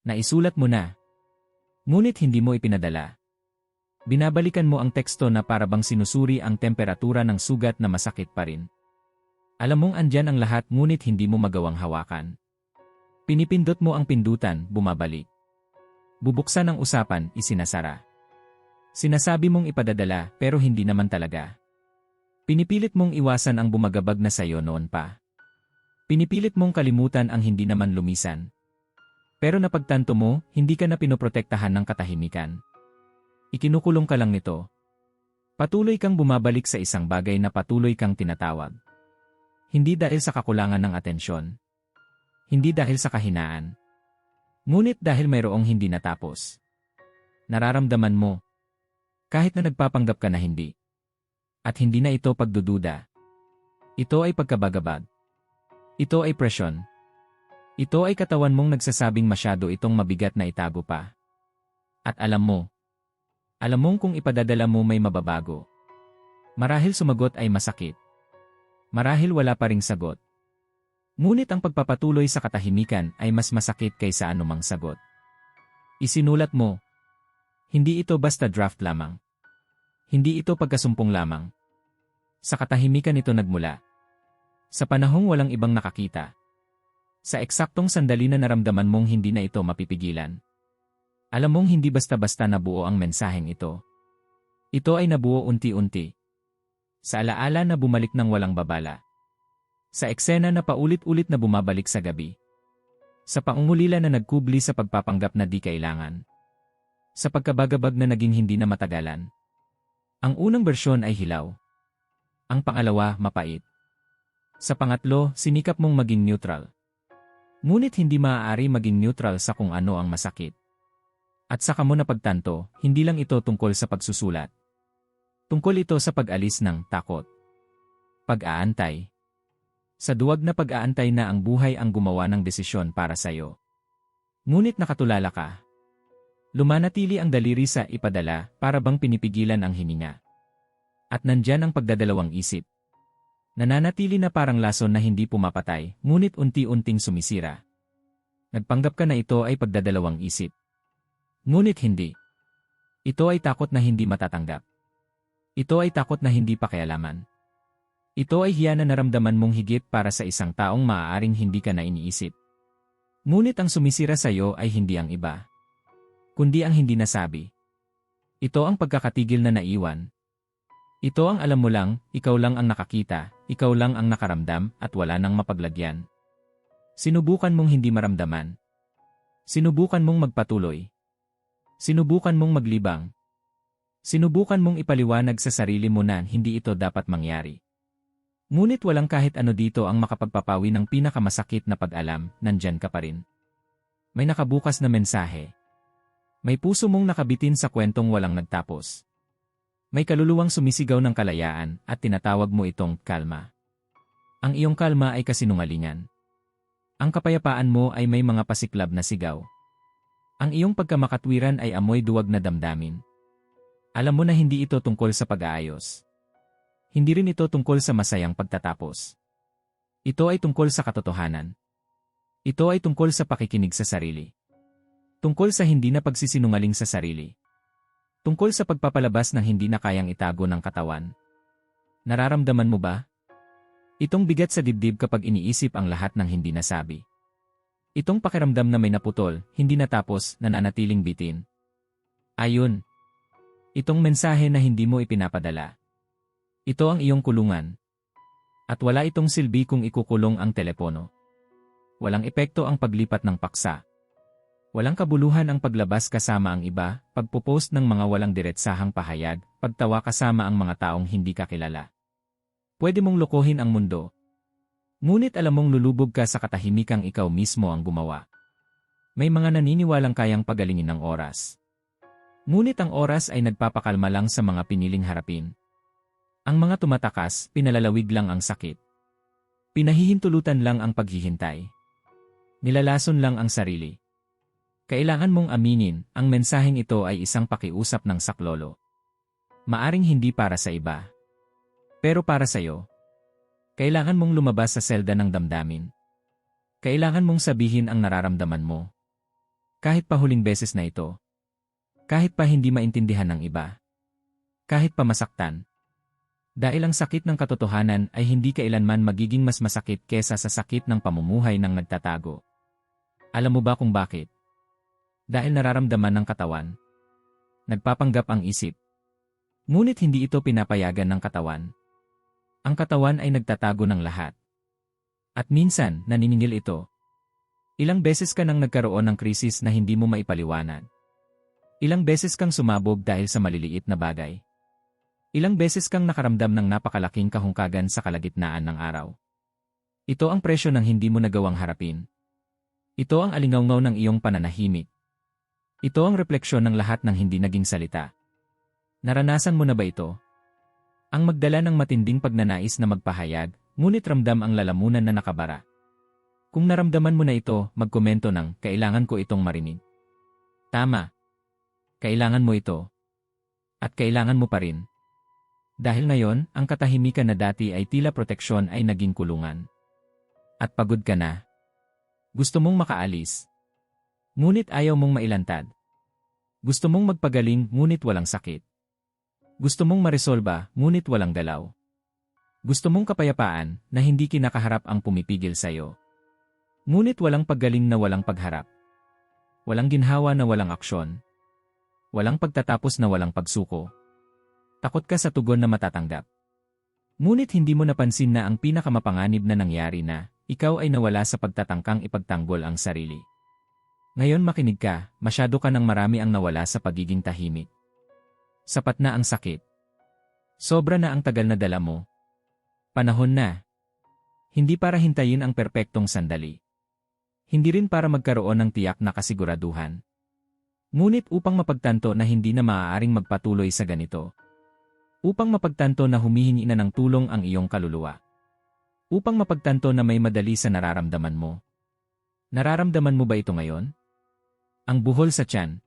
Naisulat mo na. Ngunit hindi mo ipinadala. Binabalikan mo ang teksto na para bang sinusuri ang temperatura ng sugat na masakit pa rin. Alam mong andyan ang lahat ngunit hindi mo magawang hawakan. Pinipindot mo ang pindutan, bumabalik. Bubuksan ang usapan, isinasara. Sinasabi mong ipadadala pero hindi naman talaga. Pinipilit mong iwasan ang bumagabag na sayo noon pa. Pinipilit mong kalimutan ang hindi naman lumisan. Pero napagtanto mo, hindi ka na pinoprotektahan ng katahimikan. Ikinukulong ka lang nito. Patuloy kang bumabalik sa isang bagay na patuloy kang tinatawag. Hindi dahil sa kakulangan ng atensyon. Hindi dahil sa kahinaan. Ngunit dahil mayroong hindi natapos. Nararamdaman mo. Kahit na nagpapanggap ka na hindi. At hindi na ito pagdududa. Ito ay pagkabagabag. Ito ay presyon. Ito ay katawan mong nagsasabing masyado itong mabigat na itago pa. At alam mo, alam mong kung ipadadala mo may mababago. Marahil sumagot ay masakit. Marahil wala pa ring sagot. Ngunit ang pagpapatuloy sa katahimikan ay mas masakit kaysa anumang sagot. Isinulat mo, hindi ito basta draft lamang. Hindi ito pagkasumpong lamang. Sa katahimikan ito nagmula. Sa panahong walang ibang nakakita. Sa eksaktong sandali na naramdaman mong hindi na ito mapipigilan. Alam mong hindi basta-basta nabuo ang mensaheng ito. Ito ay nabuo unti-unti. Sa alaala na bumalik ng walang babala. Sa eksena na paulit-ulit na bumabalik sa gabi. Sa pangungulila na nagkubli sa pagpapanggap na di kailangan. Sa pagkabagabag na naging hindi na matagalan. Ang unang bersyon ay hilaw. Ang pangalawa, mapait. Sa pangatlo, sinikap mong maging neutral. Ngunit hindi maaari maging neutral sa kung ano ang masakit. At saka mo napagtanto, hindi lang ito tungkol sa pagsusulat. Tungkol ito sa pag-alis ng takot. Pag-aantay. Sa duwag na pag-aantay na ang buhay ang gumawa ng desisyon para sa'yo. Ngunit nakatulala ka, Lumanatili ang daliri sa ipadala para bang pinipigilan ang hininga. At nandyan ang pagdadalawang isip. Nananatili na parang lason na hindi pumapatay, ngunit unti-unting sumisira. Nagpanggap ka na ito ay pagdadalawang isip. Ngunit hindi. Ito ay takot na hindi matatanggap. Ito ay takot na hindi pakialaman. Ito ay hiya na naramdaman mong higit para sa isang taong maaaring hindi ka na iniisip. Ngunit ang sumisira sa iyo ay hindi ang iba kundi ang hindi nasabi. Ito ang pagkakatigil na naiwan. Ito ang alam mo lang, ikaw lang ang nakakita, ikaw lang ang nakaramdam, at wala nang mapaglagyan. Sinubukan mong hindi maramdaman. Sinubukan mong magpatuloy. Sinubukan mong maglibang. Sinubukan mong ipaliwanag sa sarili mo na hindi ito dapat mangyari. Ngunit walang kahit ano dito ang makapagpapawi ng pinakamasakit na pag-alam, nandyan ka pa rin. May nakabukas na mensahe. May puso mong nakabitin sa kwentong walang nagtapos. May kaluluwang sumisigaw ng kalayaan at tinatawag mo itong kalma. Ang iyong kalma ay kasinungalingan. Ang kapayapaan mo ay may mga pasiklab na sigaw. Ang iyong pagkamakatwiran ay amoy duwag na damdamin. Alam mo na hindi ito tungkol sa pag-aayos. Hindi rin ito tungkol sa masayang pagtatapos. Ito ay tungkol sa katotohanan. Ito ay tungkol sa pakikinig sa sarili. Tungkol sa hindi na pagsisinungaling sa sarili. Tungkol sa pagpapalabas ng hindi na kayang itago ng katawan. Nararamdaman mo ba? Itong bigat sa dibdib kapag iniisip ang lahat ng hindi nasabi. Itong pakiramdam na may naputol, hindi natapos, nananatiling bitin. Ayun. Itong mensahe na hindi mo ipinapadala. Ito ang iyong kulungan. At wala itong silbi kung ikukulong ang telepono. Walang epekto ang paglipat ng paksa. Walang kabuluhan ang paglabas kasama ang iba, pagpupost ng mga walang diretsahang pahayag, pagtawa kasama ang mga taong hindi kakilala. Pwede mong lokohin ang mundo. Ngunit alam mong lulubog ka sa katahimikang ikaw mismo ang gumawa. May mga naniniwalang kayang pagalingin ng oras. Ngunit ang oras ay nagpapakalma lang sa mga piniling harapin. Ang mga tumatakas, pinalalawig lang ang sakit. Pinahihintulutan lang ang paghihintay. Nilalason lang ang sarili. Kailangan mong aminin, ang mensaheng ito ay isang pakiusap ng saklolo. Maaring hindi para sa iba. Pero para sa iyo. Kailangan mong lumabas sa selda ng damdamin. Kailangan mong sabihin ang nararamdaman mo. Kahit pa huling beses na ito. Kahit pa hindi maintindihan ng iba. Kahit pa masaktan. Dahil ang sakit ng katotohanan ay hindi kailanman magiging mas masakit kesa sa sakit ng pamumuhay ng nagtatago. Alam mo ba kung bakit? Dahil nararamdaman ng katawan. Nagpapanggap ang isip. Ngunit hindi ito pinapayagan ng katawan. Ang katawan ay nagtatago ng lahat. At minsan, naniningil ito. Ilang beses ka nang nagkaroon ng krisis na hindi mo maipaliwanag. Ilang beses kang sumabog dahil sa maliliit na bagay. Ilang beses kang nakaramdam ng napakalaking kahungkagan sa kalagitnaan ng araw. Ito ang presyo ng hindi mo nagawang harapin. Ito ang alingawngaw ng iyong pananahimik. Ito ang refleksyon ng lahat ng hindi naging salita. Naranasan mo na ba ito? Ang magdala ng matinding pagnanais na magpahayag, ngunit ramdam ang lalamunan na nakabara. Kung naramdaman mo na ito, magkomento ng, kailangan ko itong marinig. Tama. Kailangan mo ito. At kailangan mo pa rin. Dahil ngayon, ang katahimikan na dati ay tila proteksyon ay naging kulungan. At pagod ka na. Gusto mong makaalis. Ngunit ayaw mong mailantad. Gusto mong magpagaling ngunit walang sakit. Gusto mong maresolba ngunit walang galaw. Gusto mong kapayapaan na hindi kinakaharap ang pumipigil sa'yo. Ngunit walang paggaling na walang pagharap. Walang ginhawa na walang aksyon. Walang pagtatapos na walang pagsuko. Takot ka sa tugon na matatanggap. Ngunit hindi mo napansin na ang pinakamapanganib na nangyari na, ikaw ay nawala sa pagtatangkang ipagtanggol ang sarili. Ngayon makinig ka, masyado ka ng marami ang nawala sa pagiging tahimik. Sapat na ang sakit. Sobra na ang tagal na dala mo. Panahon na. Hindi para hintayin ang perpektong sandali. Hindi rin para magkaroon ng tiyak na kasiguraduhan. Ngunit upang mapagtanto na hindi na maaaring magpatuloy sa ganito, Upang mapagtanto na humihingi na ng tulong ang iyong kaluluwa. Upang mapagtanto na may madali sa nararamdaman mo. Nararamdaman mo ba ito ngayon? Ang buhol sa tiyan.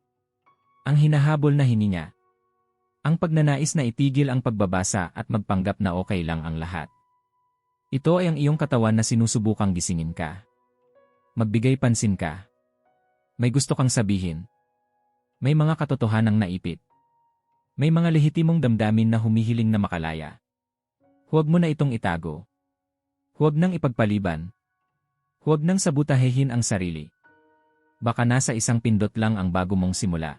Ang hinahabol na hininga. Ang pagnanais na itigil ang pagbabasa at magpanggap na okay lang ang lahat. Ito ay ang iyong katawan na sinusubukang gisingin ka. Magbigay pansin ka. May gusto kang sabihin. May mga katotohanang naipit. May mga lehitimong damdamin na humihiling na makalaya. Huwag mo na itong itago. Huwag nang ipagpaliban. Huwag nang sabutahehin ang sarili. Baka nasa isang pindot lang ang bago mong simula.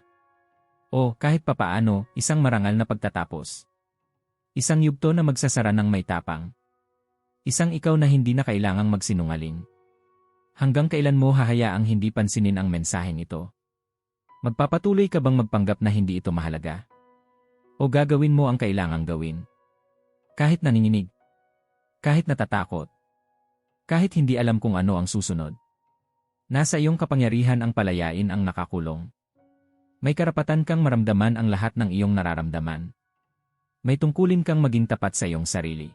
O kahit papaano, isang marangal na pagtatapos. Isang yugto na magsasara ng may tapang. Isang ikaw na hindi na kailangang magsinungaling. Hanggang kailan mo hahayaang hindi pansinin ang mensaheng ito? Magpapatuloy ka bang magpanggap na hindi ito mahalaga? O gagawin mo ang kailangang gawin. Kahit naninginig. Kahit natatakot. Kahit hindi alam kung ano ang susunod. Nasa iyong kapangyarihan ang palayain ang nakakulong. May karapatan kang maramdaman ang lahat ng iyong nararamdaman. May tungkulin kang maging tapat sa iyong sarili.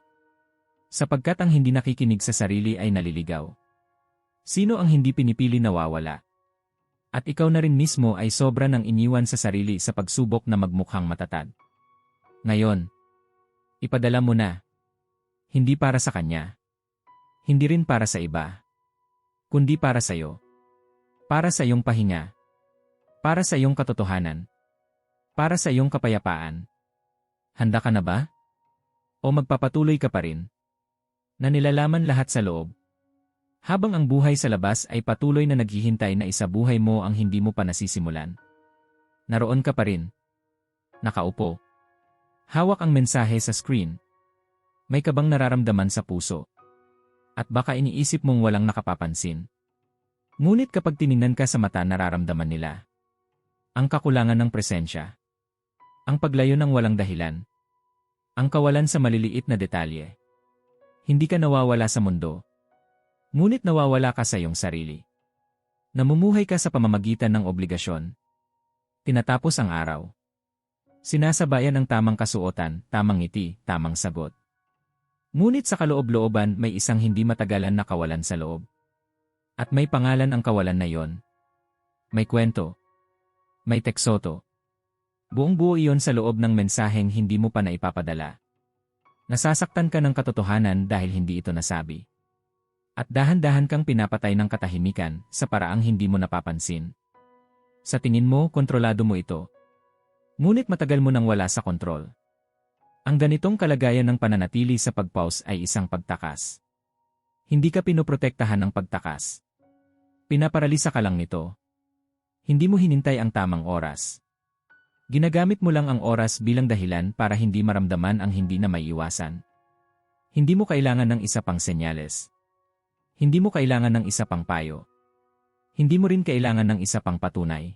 Sapagkat ang hindi nakikinig sa sarili ay naliligaw. Sino ang hindi pinipili nawawala? At ikaw na rin mismo ay sobra ng iniwan sa sarili sa pagsubok na magmukhang matatag. Ngayon, ipadala mo na. Hindi para sa kanya. Hindi rin para sa iba. Kundi para sa iyo. Para sa iyong pahinga. Para sa iyong katotohanan. Para sa iyong kapayapaan. Handa ka na ba? O magpapatuloy ka pa rin? Na nilalaman lahat sa loob. Habang ang buhay sa labas ay patuloy na naghihintay na isa buhay mo ang hindi mo pa nasisimulan. Naroon ka pa rin. Nakaupo. Hawak ang mensahe sa screen. May kabang nararamdaman sa puso. At baka iniisip mong walang nakapapansin. Ngunit kapag tiningnan ka sa mata nararamdaman nila. Ang kakulangan ng presensya. Ang paglayo ng walang dahilan. Ang kawalan sa maliliit na detalye. Hindi ka nawawala sa mundo. Ngunit nawawala ka sa iyong sarili. Namumuhay ka sa pamamagitan ng obligasyon. Tinatapos ang araw. Sinasabayan ang tamang kasuotan, tamang ngiti, tamang sagot. Ngunit sa kaloob-looban may isang hindi matagalan na kawalan sa loob. At may pangalan ang kawalan na yon. May kwento. May teksoto. Buong buo iyon sa loob ng mensaheng hindi mo pa naipapadala. Nasasaktan ka ng katotohanan dahil hindi ito nasabi. At dahan-dahan kang pinapatay ng katahimikan sa paraang hindi mo napapansin. Sa tingin mo, kontrolado mo ito. Ngunit matagal mo nang wala sa kontrol. Ang ganitong kalagayan ng pananatili sa pagpause ay isang pagtakas. Hindi ka pinoprotektahan ng pagtakas. Pinaparalisa ka lang nito. Hindi mo hinintay ang tamang oras. Ginagamit mo lang ang oras bilang dahilan para hindi maramdaman ang hindi na maiiwasan. Hindi mo kailangan ng isa pang senyales. Hindi mo kailangan ng isa pang payo. Hindi mo rin kailangan ng isa pang patunay.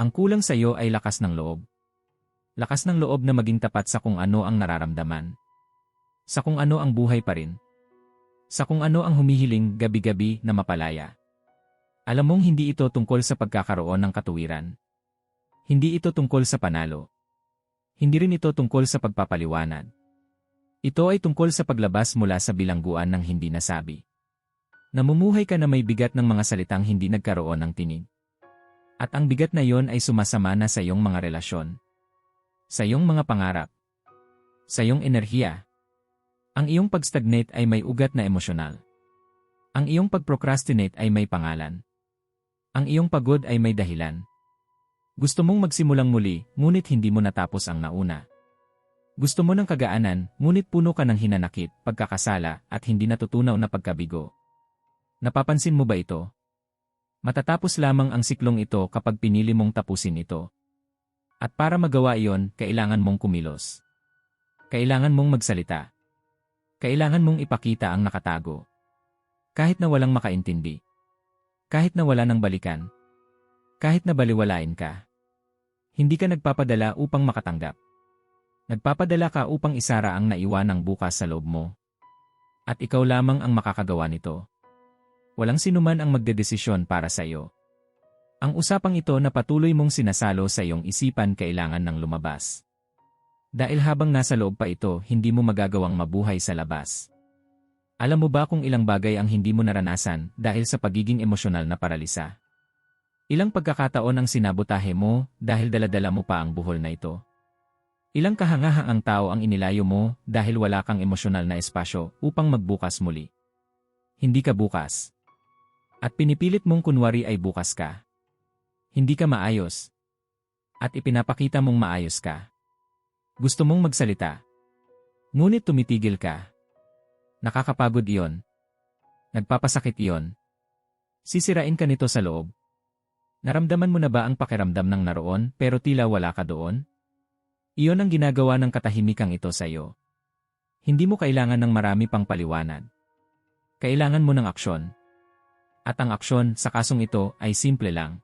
Ang kulang sa iyo ay lakas ng loob. Lakas ng loob na maging tapat sa kung ano ang nararamdaman. Sa kung ano ang buhay pa rin. Sa kung ano ang humihiling gabi-gabi na mapalaya. Alam mong hindi ito tungkol sa pagkakaroon ng katuwiran. Hindi ito tungkol sa panalo. Hindi rin ito tungkol sa pagpapaliwanag. Ito ay tungkol sa paglabas mula sa bilangguan ng hindi nasabi. Namumuhay ka na may bigat ng mga salitang hindi nagkaroon ng tinig. At ang bigat na yon ay sumasama na sa iyong mga relasyon. Sa iyong mga pangarap. Sa iyong enerhiya. Ang iyong pagstagnate ay may ugat na emosyonal. Ang iyong pagprocrastinate ay may pangalan. Ang iyong pagod ay may dahilan. Gusto mong magsimulang muli, ngunit hindi mo natapos ang nauna. Gusto mo ng kagaanan, ngunit puno ka ng hinanakit, pagkakasala, at hindi natutunaw na pagkabigo. Napapansin mo ba ito? Matatapos lamang ang siklong ito kapag pinili mong tapusin ito. At para magawa iyon, kailangan mong kumilos. Kailangan mong magsalita. Kailangan mong ipakita ang nakatago. Kahit na walang makaintindi. Kahit na wala nang balikan. Kahit na baliwalain ka. Hindi ka nagpapadala upang makatanggap. Nagpapadala ka upang isara ang naiwanang bukas sa loob mo. At ikaw lamang ang makakagawa nito. Walang sinuman ang magdedesisyon para sa iyo. Ang usapang ito na patuloy mong sinasalo sa iyong isipan kailangan ng lumabas. Dahil habang nasa loob pa ito, hindi mo magagawang mabuhay sa labas. Alam mo ba kung ilang bagay ang hindi mo naranasan dahil sa pagiging emosyonal na paralisa? Ilang pagkakataon ang sinabotahe mo dahil daladala mo pa ang buhol na ito? Ilang kahangahang ang tao ang inilayo mo dahil wala kang emosyonal na espasyo upang magbukas muli? Hindi ka bukas. At pinipilit mong kunwari ay bukas ka. Hindi ka maayos. At ipinapakita mong maayos ka. Gusto mong magsalita. Ngunit tumitigil ka. Nakakapagod iyon. Nagpapasakit iyon. Sisirain ka nito sa loob. Naramdaman mo na ba ang pakiramdam ng naroon pero tila wala ka doon? Iyon ang ginagawa ng katahimikang ito sa iyo. Hindi mo kailangan ng marami pang paliwanag. Kailangan mo ng aksyon. At ang aksyon sa kasong ito ay simple lang.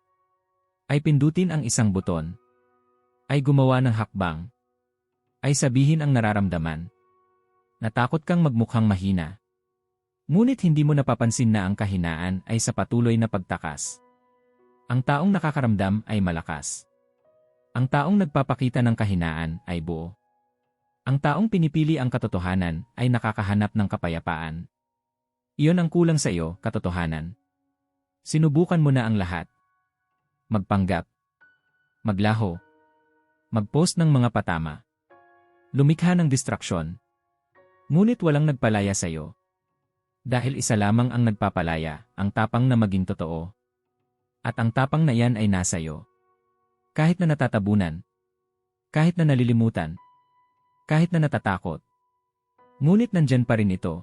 Ay pindutin ang isang buton. Ay gumawa ng hakbang. Ay sabihin ang nararamdaman. Natakot kang magmukhang mahina. Ngunit hindi mo napapansin na ang kahinaan ay sa patuloy na pagtakas. Ang taong nakakaramdam ay malakas. Ang taong nagpapakita ng kahinaan ay buo. Ang taong pinipili ang katotohanan ay nakakahanap ng kapayapaan. Iyon ang kulang sa iyo, katotohanan. Sinubukan mo na ang lahat. Magpanggap. Maglaho. Magpost ng mga patama. Lumikha ng distraksyon. Ngunit walang nagpalaya sa iyo. Dahil isa lamang ang nagpapalaya, ang tapang na maging totoo. At ang tapang na yan ay nasa iyo. Kahit na natatabunan. Kahit na nalilimutan. Kahit na natatakot. Ngunit nandyan pa rin ito.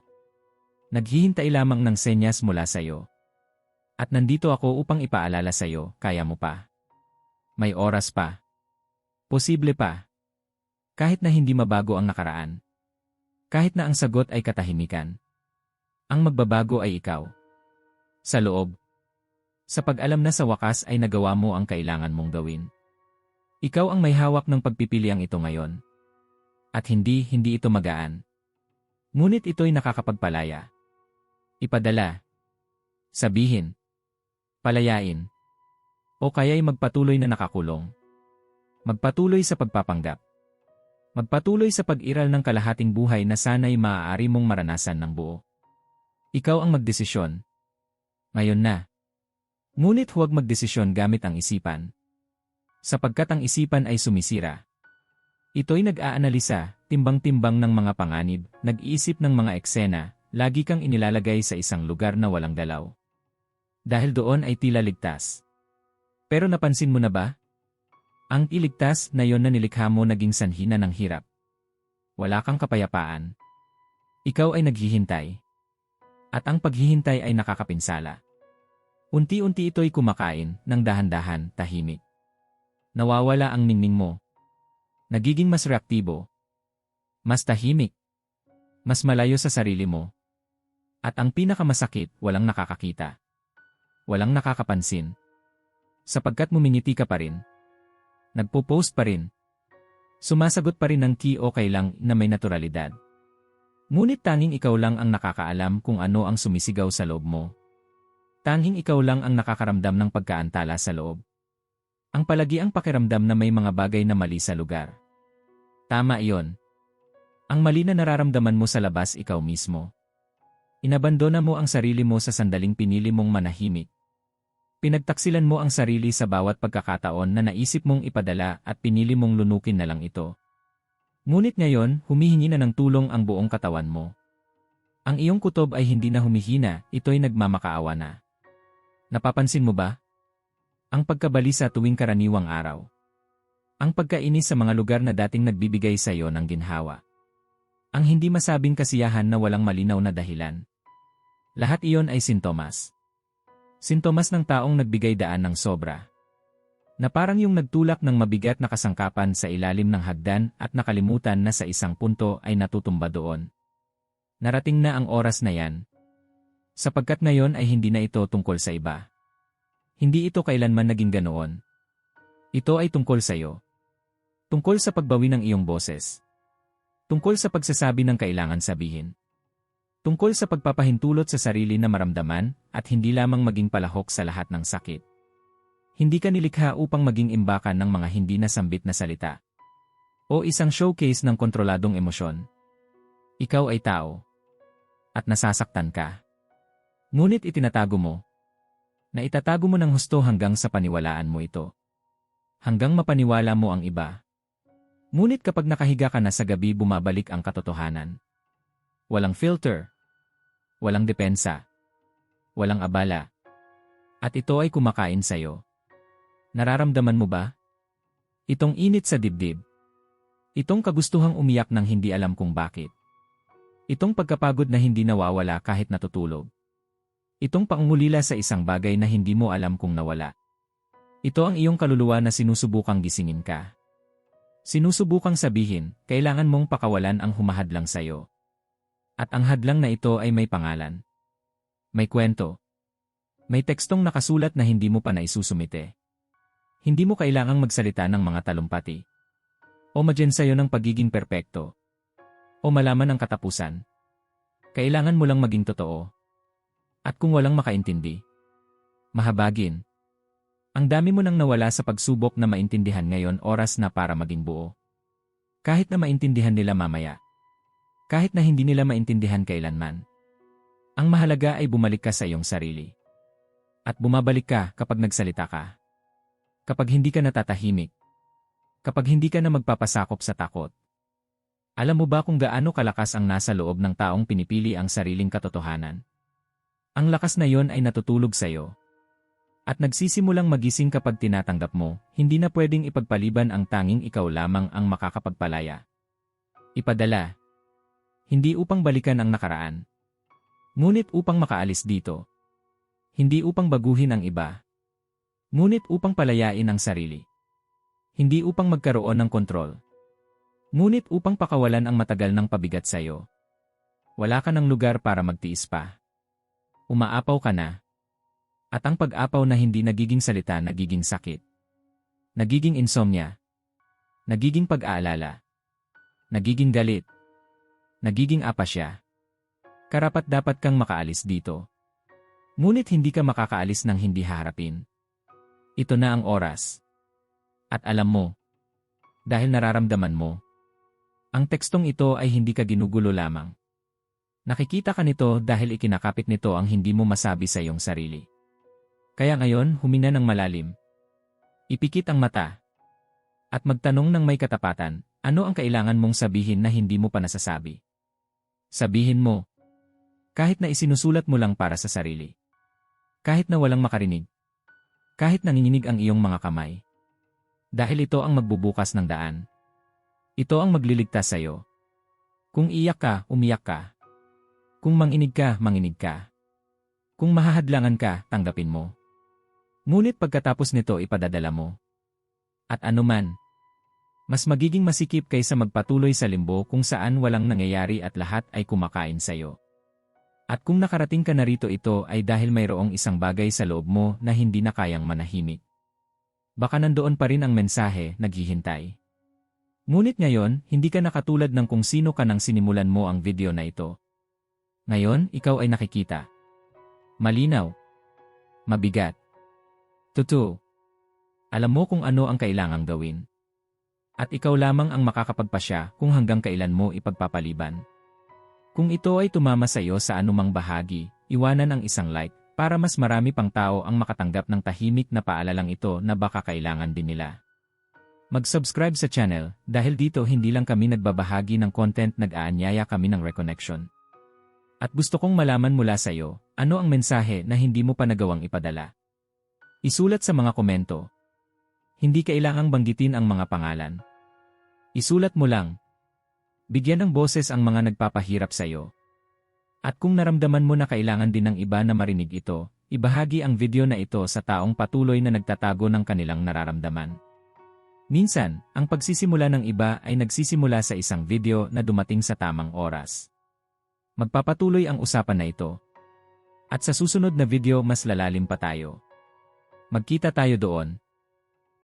Naghihintay lamang ng senyas mula sa iyo. At nandito ako upang ipaalala sa iyo, kaya mo pa. May oras pa. Posible pa. Kahit na hindi mabago ang nakaraan. Kahit na ang sagot ay katahimikan. Ang magbabago ay ikaw. Sa loob, sa pag-alam na sa wakas ay nagawa mo ang kailangan mong gawin. Ikaw ang may hawak ng pagpipiliang ito ngayon. At hindi, hindi ito magaan. Ngunit ito'y nakakapagpalaya. Ipadala. Sabihin. Palayain. O kaya'y magpatuloy na nakakulong. Magpatuloy sa pagpapanggap. Magpatuloy sa pag-iral ng kalahating buhay na sana'y maaari mong maranasan ng buo. Ikaw ang magdesisyon. Ngayon na. Ngunit huwag magdesisyon gamit ang isipan. Sapagkat ang isipan ay sumisira. Ito'y nag-aanalisa, timbang-timbang ng mga panganib, nag-iisip ng mga eksena, lagi kang inilalagay sa isang lugar na walang dalaw. Dahil doon ay tila ligtas. Pero napansin mo na ba? Ang iligtas na yon na nilikha mo naging sanhina ng hirap. Wala kang kapayapaan. Ikaw ay naghihintay. At ang paghihintay ay nakakapinsala. Unti-unti ito'y kumakain, ng dahan-dahan, tahimik. Nawawala ang ningning mo. Nagiging mas reaktibo. Mas tahimik. Mas malayo sa sarili mo. At ang pinakamasakit, walang nakakakita. Walang nakakapansin. Sapagkat mumingiti ka pa rin. Nagpo-post pa rin. Sumasagot pa rin ng key okay lang na may naturalidad. Ngunit tanging ikaw lang ang nakakaalam kung ano ang sumisigaw sa loob mo. Tanging ikaw lang ang nakakaramdam ng pagkaantala sa loob. Ang palagi ang pakiramdam na may mga bagay na mali sa lugar. Tama iyon. Ang mali na nararamdaman mo sa labas ikaw mismo. Inabandona mo ang sarili mo sa sandaling pinili mong manahimik. Pinagtaksilan mo ang sarili sa bawat pagkakataon na naisip mong ipadala at pinili mong lunukin na lang ito. Ngunit ngayon, humihingi na ng tulong ang buong katawan mo. Ang iyong kutob ay hindi na humihina, ito'y nagmamakaawa na. Napapansin mo ba? Ang pagkabalisa tuwing karaniwang araw. Ang pagkainis sa mga lugar na dating nagbibigay sa iyo ng ginhawa. Ang hindi masabing kasiyahan na walang malinaw na dahilan. Lahat iyon ay sintomas. Sintomas ng taong nagbigay daan ng sobra. Na parang yung nagtulak ng mabigat na kasangkapan sa ilalim ng hagdan at nakalimutan na sa isang punto ay natutumba doon. Narating na ang oras na yan. Sapagkat ngayon ay hindi na ito tungkol sa iba. Hindi ito kailanman naging ganoon. Ito ay tungkol sa iyo. Tungkol sa pagbawi ng iyong boses. Tungkol sa pagsasabi ng kailangan sabihin. Tungkol sa pagpapahintulot sa sarili na maramdaman at hindi lamang maging palahok sa lahat ng sakit. Hindi ka nilikha upang maging imbakan ng mga hindi nasambit na salita. O isang showcase ng kontroladong emosyon. Ikaw ay tao. At nasasaktan ka. Ngunit itinatago mo. Na itatago mo ng husto hanggang sa paniwalaan mo ito. Hanggang mapaniwala mo ang iba. Ngunit kapag nakahiga ka na sa gabi bumabalik ang katotohanan. Walang filter walang depensa, walang abala. At ito ay kumakain sa'yo. Nararamdaman mo ba? Itong init sa dibdib. Itong kagustuhang umiyak ng hindi alam kung bakit. Itong pagkapagod na hindi nawawala kahit natutulog. Itong pangungulila sa isang bagay na hindi mo alam kung nawala. Ito ang iyong kaluluwa na sinusubukang gisingin ka. Sinusubukang sabihin, kailangan mong pakawalan ang humahadlang sa'yo. At ang hadlang na ito ay may pangalan. May kwento. May tekstong nakasulat na hindi mo pa naisusumite. Hindi mo kailangang magsalita ng mga talumpati. O madyan sa'yo ng pagiging perpekto. O malaman ang katapusan. Kailangan mo lang maging totoo. At kung walang makaintindi, mahabagin. Ang dami mo nang nawala sa pagsubok na maintindihan ngayon oras na para maging buo. Kahit na maintindihan nila mamaya kahit na hindi nila maintindihan kailanman. Ang mahalaga ay bumalik ka sa iyong sarili. At bumabalik ka kapag nagsalita ka. Kapag hindi ka natatahimik. Kapag hindi ka na magpapasakop sa takot. Alam mo ba kung gaano kalakas ang nasa loob ng taong pinipili ang sariling katotohanan? Ang lakas na yon ay natutulog sa iyo. At nagsisimulang magising kapag tinatanggap mo, hindi na pwedeng ipagpaliban ang tanging ikaw lamang ang makakapagpalaya. Ipadala, hindi upang balikan ang nakaraan. Ngunit upang makaalis dito. Hindi upang baguhin ang iba. Ngunit upang palayain ang sarili. Hindi upang magkaroon ng kontrol. Ngunit upang pakawalan ang matagal ng pabigat sa iyo. Wala ka ng lugar para magtiis pa. Umaapaw ka na. At ang pag-apaw na hindi nagiging salita nagiging sakit. Nagiging insomnia. Nagiging pag-aalala. Nagiging galit. Nagiging apa siya. Karapat dapat kang makaalis dito. Ngunit hindi ka makakaalis ng hindi harapin. Ito na ang oras. At alam mo, dahil nararamdaman mo, ang tekstong ito ay hindi ka ginugulo lamang. Nakikita ka nito dahil ikinakapit nito ang hindi mo masabi sa iyong sarili. Kaya ngayon, humina ng malalim. Ipikit ang mata. At magtanong ng may katapatan, ano ang kailangan mong sabihin na hindi mo pa nasasabi? Sabihin mo. Kahit na isinusulat mo lang para sa sarili. Kahit na walang makarinig. Kahit nanginginig ang iyong mga kamay. Dahil ito ang magbubukas ng daan. Ito ang magliligtas sa iyo. Kung iyak ka, umiyak ka. Kung manginig ka, manginig ka. Kung mahahadlangan ka, tanggapin mo. Ngunit pagkatapos nito ipadadala mo. At anuman, mas magiging masikip kaysa magpatuloy sa limbo kung saan walang nangyayari at lahat ay kumakain sa iyo. At kung nakarating ka na rito ito ay dahil mayroong isang bagay sa loob mo na hindi na kayang manahimik. Baka nandoon pa rin ang mensahe, naghihintay. Ngunit ngayon, hindi ka nakatulad ng kung sino ka nang sinimulan mo ang video na ito. Ngayon, ikaw ay nakikita. Malinaw. Mabigat. Totoo. Alam mo kung ano ang kailangang gawin. At ikaw lamang ang makakapagpasya kung hanggang kailan mo ipagpapaliban. Kung ito ay tumama sa iyo sa anumang bahagi, iwanan ang isang like para mas marami pang tao ang makatanggap ng tahimik na paalalang ito na baka kailangan din nila. Mag-subscribe sa channel dahil dito hindi lang kami nagbabahagi ng content nag-aanyaya kami ng reconnection. At gusto kong malaman mula sa iyo, ano ang mensahe na hindi mo pa nagawang ipadala. Isulat sa mga komento. Hindi kailangang banggitin ang mga pangalan. Isulat mo lang. Bigyan ng boses ang mga nagpapahirap sa iyo. At kung naramdaman mo na kailangan din ng iba na marinig ito, ibahagi ang video na ito sa taong patuloy na nagtatago ng kanilang nararamdaman. Minsan, ang pagsisimula ng iba ay nagsisimula sa isang video na dumating sa tamang oras. Magpapatuloy ang usapan na ito. At sa susunod na video mas lalalim pa tayo. Magkita tayo doon.